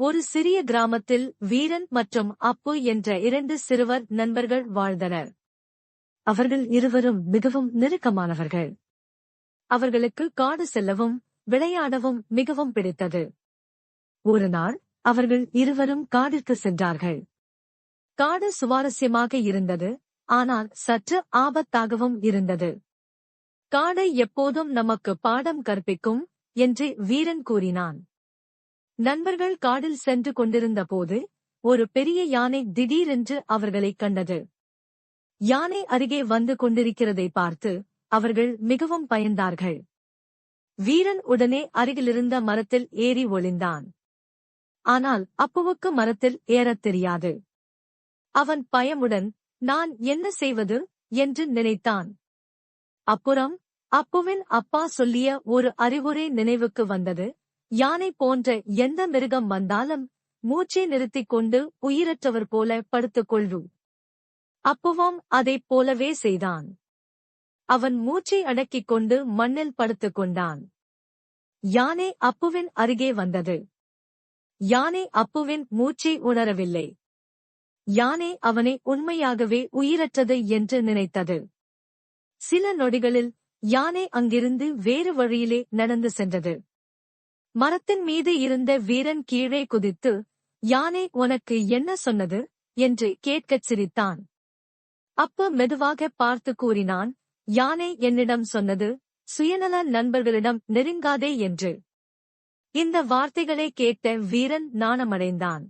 ஒரு சிறிய கிராமத்தில் வீரன் மற்றும் அப்பு என்ற இரண்டு சிறுவர் நண்பர்கள் வாழ்ந்தனர். அவர்கள் இருவரும் மிகவும் நெருக்கமானவர்கள். அவர்களுக்கு காடு செல்லவும் விளையாடவும் மிகவும் பிடித்தது. ஒரு நாள் அவர்கள் இருவரும் காடிற்கு சென்றார்கள். காடு சுவாரஸ்யமாக இருந்தது ஆனால் சற்று ஆபத்தாகவும் இருந்தது. காடை எப்போதும் நமக்கு பாடம் கற்பிக்கும் என்று வீரன் கூறினான். நண்பர்கள் காடில் சென்று கொண்டிருந்த போது ஒரு பெரிய யானை திடீரென்று அவர்களைக் கண்டது. யானை அருகே வந்து கொண்டிருக்கிறதை பார்த்து அவர்கள் மிகவும் பயந்தார்கள். வீரன் உடனே அருகிலிருந்த மரத்தில் ஏறி ஒளிந்தான். ஆனால் அப்புவுக்கு மரத்தில் ஏறத் தெரியாது. அவன் பயமுடன் நான் என்ன செய்வது? என்று நினைத்தான். அப்புறம் அப்புவின் அப்பா சொல்லிய ஒரு அறிவுரை நினைவுக்கு வந்தது. யானை போன்ற எந்த மிருகம் வந்தாலும் மூச்சை நிறுத்திக் கொண்டு உயிரற்றவர் போல படுத்துக் கொள்ளும். அப்பவும் அதைப் போலவே செய்தான். அவன் மூச்சை அடக்கிக் கொண்டு மண்ணில் படுத்துக் கொண்டான். யானை அப்புவின் அருகே வந்தது. யானை அப்புவின் மூச்சை உணரவில்லை. யானை அவனை உண்மையாகவே உயிரற்றது என்று நினைத்தது. சில நொடிகளில் யானை அங்கிருந்து வேறு வழியிலே நடந்து சென்றது. மரத்தின் மீது இருந்த வீரன் கீழே குதித்து யானை உனக்கு என்ன சொன்னது? என்று கேட்கச் சிரித்தான். அப்ப மெதுவாக பார்த்து கூறினான் யானை என்னிடம் சொன்னது? சுயநல நண்பர்களிடம் நெருங்காதே என்று. இந்த வார்த்தைகளை கேட்ட வீரன் நாணமடைந்தான்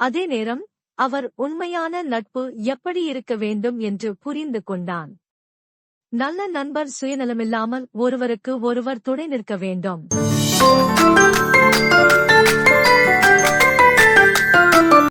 அதே நேரம் அவர் உண்மையான நட்பு எப்படி இருக்க வேண்டும் என்று புரிந்து கொண்டான். நல்ல நண்பர் சுயநலமில்லாமல் ஒருவருக்கு ஒருவர் துணை நிற்க வேண்டும். Thank you.